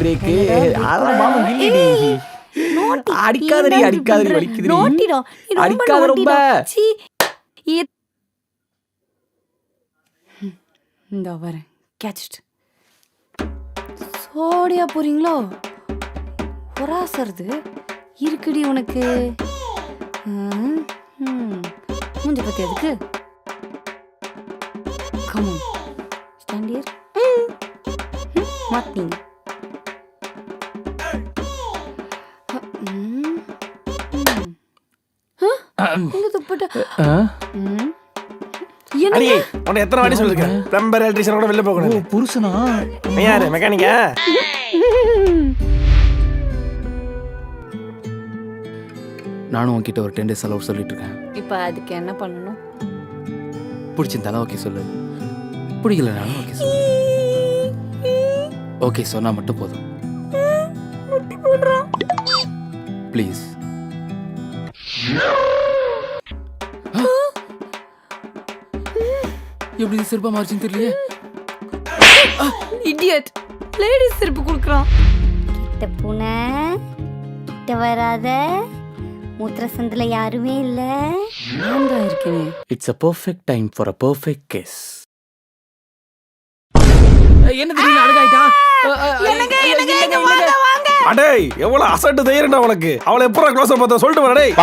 Break என்னடா அதெல்லாம் மாமா break இல்லடி. நோட்டி. அடிக்காதடி அடிக்காதடி ரொம்ப அடிக்காத ரொம்ப. இந்தா வரேன். கேட்சிட்டு சோடியா போறீங்களோ? பொறாசறது இருக்குடி உனக்கு. மூஞ்ச பத்தி அதுக்கு கமன் ஸ்டாண்ட் ஹியர் உங்க துப்பட்டா. அடி உன்னை எத்தனை வாட்டி சொல்லிருக்கேன்? பிளம்பர் எலக்ட்ரிஷியன் கூட வெளில போக ஓ கூடாது புருஷனா? நீ யாரு? மெக்கானிக்கா நானும் உன்கிட்ட ஒரு டென் டேஸ் அளவு சொல்லிட்டு இருக்கேன் இப்ப அதுக்கு என்ன பண்ணணும்? பிடிச்சிருந்தாலும் ஓகே சொல்லு. பிடிக்கலனாலும் ஓகே சொல்லு. ஓகே சொன்னா மட்டும் போதும். ப்ளீஸ் எப்படி சிறப்பா மாறிச்சுன்னு தெரியலையே? இடியட் லேடிஸ் செருப்பு குடுக்குறான். கிட்ட பூனை கிட்ட வராத மூத்திர சந்தில யாருமே இல்ல. நான் தான் இருக்கேனே. It's a perfect time for a perfect kiss என்ன திடீர்னு அழகாயிட்டா? அடே எவ்வளவு அசட்டு தைரியம்டா உனக்கு. அவளை எப்பறம் க்ளோஸ் பார்த்தா சொல்லிட்டு வர டேய்.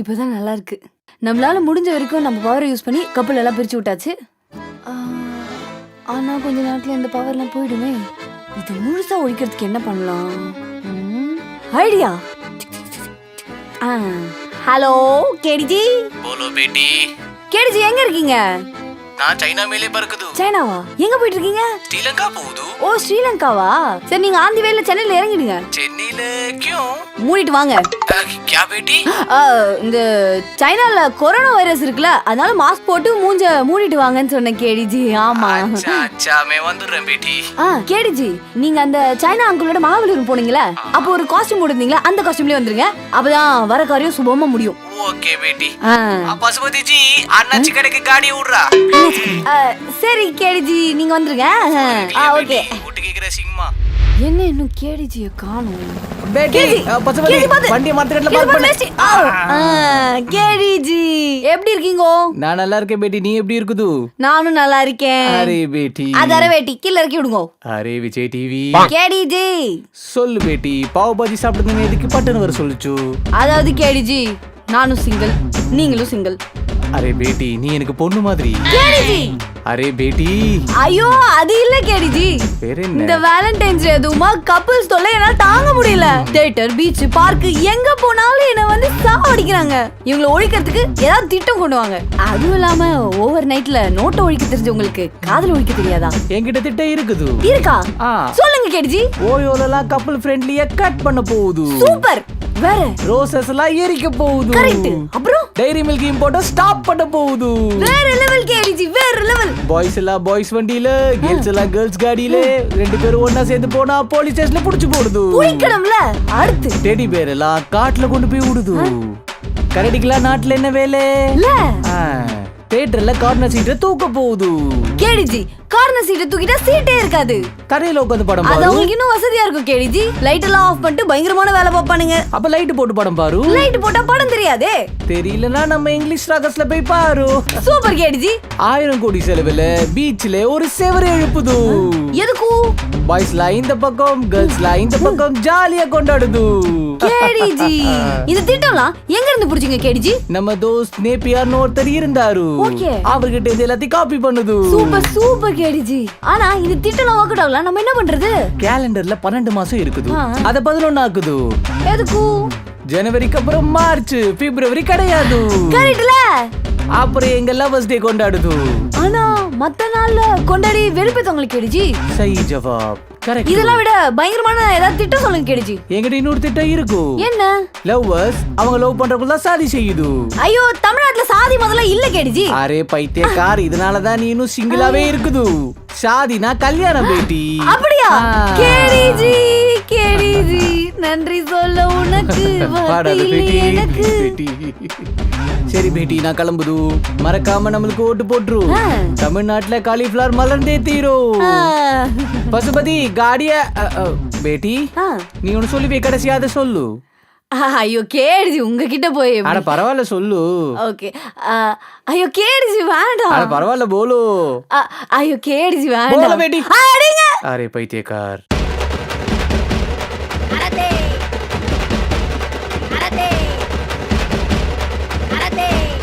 இப்போதான் நல்லா இருக்கு. நம்மளால முடிஞ்ச வரைக்கும் நம்ம பவரை யூஸ் பண்ணி கப்பல் எல்லாம் பிரிச்சு விட்டாச்சு. ஆனா கொஞ்ச நேரத்துல இந்த பவர்லாம் போயிடுமே. இது முழுசா ஒழிக்கிறதுக்கு என்ன பண்ணலாம்? ஐடியா. Hello KDG. போலோ பேட்டி. கேடிஜி எங்க இருக்கீங்க? நான் சைனா மேலே பறக்குது. சைனாவா? எங்க போயிட்டு இருக்கீங்க ஸ்ரீலங்கா போகுது. ஓ ஸ்ரீலங்காவா? சரி நீங்க ஆந்தி வேல சென்னையில இறங்கிடுங்க. சென்னையில கியூ மூடிட்டு வாங்க. கியா பேட்டி? இந்த சைனால கொரோனா வைரஸ் இருக்குல்ல அதனால மாஸ்க் போட்டு மூஞ்ச மூடிட்டு வாங்கன்னு சொன்னேன் கேடிஜி. ஆமா. அச்சா அச்சா மே வந்துடுறேன் பேட்டி. ஆ கேடிஜி நீங்க அந்த சைனா அங்கிளோட மகாபலிபுரம் போனீங்களா அப்போ ஒரு காஸ்டியூம் போட்டிருந்தீங்களா? அந்த காஸ்டியூம்லயே வந்துருங்க. அப்பதான் வர காரியம் சுபமா முடியும். ஓகே பேட்டி. ஆ. பசுபதி ஜி அண்ணாச்சி கடைக்கு காடி விடுறா சரி கேடிஜி நீங்க வந்துருங்க. ஆ ஓகே. விட்டு கேக்குற சிங்கமா என்ன இன்னும் கேடிஜிய காணும்? பேட்டி பசுபதி வண்டியை மாத்திரட்ல பார்க் பண்ணு. கேடிஜி எப்படி இருக்கீங்கோ? நான் நல்லா இருக்கேன் பேட்டி. நீ எப்படி இருக்குது? நானும் நல்லா இருக்கேன். அரே பேட்டி. அதர வேட்டி கீழ இறக்கி விடுங்க. அரே விஜய் டிவி கேடிஜி. சொல்லு பேட்டி. பாவ் பாஜி சாப்பிடுங்க எதுக்கு பட்டுன்னு வர சொல்லுச்சு? அதாவது கேடிஜி நானும் சிங்கிள் நீங்களும் சிங்கிள் அரே பேட்டி நீ எனக்கு பொண்ணு மாதிரி. கேடிஜி! அரே பேட்டி. ஐயோ அது இல்ல கேடிஜி. வேற இந்த வேலண்டைன்ஸ் டே எதுவுமா கப்பிள்ஸ் தொல்லை என்னால தாங்க முடியல. தியேட்டர் பீச் பார்க் எங்க போனாலும் என்ன வந்து சாவடிக்கிறாங்க இவங்கள ஒழிக்கிறதுக்கு ஏதாவது திட்டம் கொண்டு வாங்க. அதுவும் இல்லாம ஓவர் நைட்ல நோட்டை ஒழிக்க தெரிஞ்சவங்களுக்கு காதல் ஒழிக்க தெரியாதா? என்கிட்ட திட்டம் இருக்குது. இருக்கா? சொல்லுங்க கேடிஜி. ஓயோலலாம் கப்பல் ஃப்ரெண்ட்லியா கட் பண்ண போகுது. சூப்பர். வேற? ரோசஸ் எல்லாம் எரிக்க போகுது. கரெக்ட் அப்புறம்? டைரி மில்க் இம்போர்ட்ட ஸ்டாப் பண்ண போகுது. வேற லெவல் கேடிஜி வேற லெவல் பாய்ஸ் எல்லாம் பாய்ஸ் வண்டியில கேர்ள்ஸ் எல்லாம் கேர்ள்ஸ் காடியில ரெண்டு பேரும் ஒண்ணா சேர்ந்து போனா போலீஸ் ஸ்டேஷன்ல புடிச்சு போடுது. புடிக்கணும்ல? அடுத்து. டெடி பேர் எல்லாம் காட்டுல கொண்டு போய் விடுது. கரடிக்கெல்லாம் நாட்டுல என்ன வேலை? தேட்டர்ல கார்னர் சீட்டை தூக்க போகுது. கேடிஜி கார்னர் சீட்டை தூக்கிட்டா சீட்டே இருக்காது. கரையில உட்காந்து படம் அது பாரு. அவங்களுக்கு இன்னும் வசதியா இருக்கும் கேடிஜி லைட் எல்லாம் ஆஃப் பண்ணிட்டு பயங்கரமான வேலை பார்ப்பானுங்க. அப்ப லைட் போட்டு படம் பாரு. லைட் போட்டா படம் தெரியாதே. தெரியலனா நம்ம இங்கிலீஷ் ராகஸ்ல போய் பாரு. சூப்பர் கேடிஜி ஆயிரம் கோடி செலவுல பீச்ல ஒரு செவரு எழுப்புது. எதுக்கு? பாய்ஸ்ல இந்த பக்கம் கேர்ள்ஸ்ல இந்த பக்கம் ஜாலியா கொண்டாடுது. கேடிஜி. இந்த திட்டம்லாம் எங்க இருந்து புடிச்சீங்க கேடிஜி? நம்ம தோஸ்த் நேப்பியார்னு ஒருத்தர் இருந்தாரு. Okay. அவர்கிட்ட இது எல்லாத்தையும் காப்பி பண்ணுது. Super super KDG. ஆனா இந்த திட்டம்லாம் ஒர்க் நம்ம என்ன பண்றது? கேலண்டர்ல பன்னெண்டு மாசம் இருக்குது. ஆ. அத பதினொன்னு ஆக்குது எதுக்கு? ஜனவரிக்கு அப்புறம் மார்ச் பிப்ரவரி கிடையாது. கரெக்ட்ல. அப்புறம் எங்க லவர்ஸ் டே கொண்டாடுது. ஆனா மத்த நாள்ல கொண்டாடி வெறுப்பேத்தவங்களுக்கு கேடிஜி. சை ஜவாப். Correct. இதெல்லாம் விட பயங்கரமான ஏதாவது திட்டம் சொல்லுங்க கேடிஜி. என்கிட்ட இன்னொரு திட்டம் இருக்கும் என்ன? லவ்வர்ஸ் அவங்க லவ் பண்றவங்க தான் சாதி செய்யுது. ஐயோ தமிழ்நாட்டுல சாதி முதல்ல இல்ல கேடிஜி. அரே பைத்தியக்கார் இதனாலதான் நீ இன்னும் சிங்கிளாவே இருக்குது. சாதினா கல்யாணம் பேட்டி. அப்படியா. KDG KDG. நன்றி சொல்ல உனக்கு வார்த்தை இல்லை எனக்கு. சரி பேட்டி நான் கிளம்புது. மறக்காம நம்மளுக்கு ஓட்டு போட்டுரு. தமிழ்நாட்டுல காலிஃபிளவர் மலர்ந்தே தீரும். பசுபதி காடிய பேட்டி. நீ ஒன்னு சொல்லி கடைசியா அதை சொல்லு. ஐயோ கேடிஜி உங்ககிட்ட போய் அட பரவாயில்ல சொல்லு. ஓகே. ஐயோ கேடிஜி வேண்டாம். அட பரவாயில்ல போலு. ஐயோ கேடிஜி வேண்டாம். அடிங்க. அரே பைத்தியக்கார். Karate! Karate! Karate!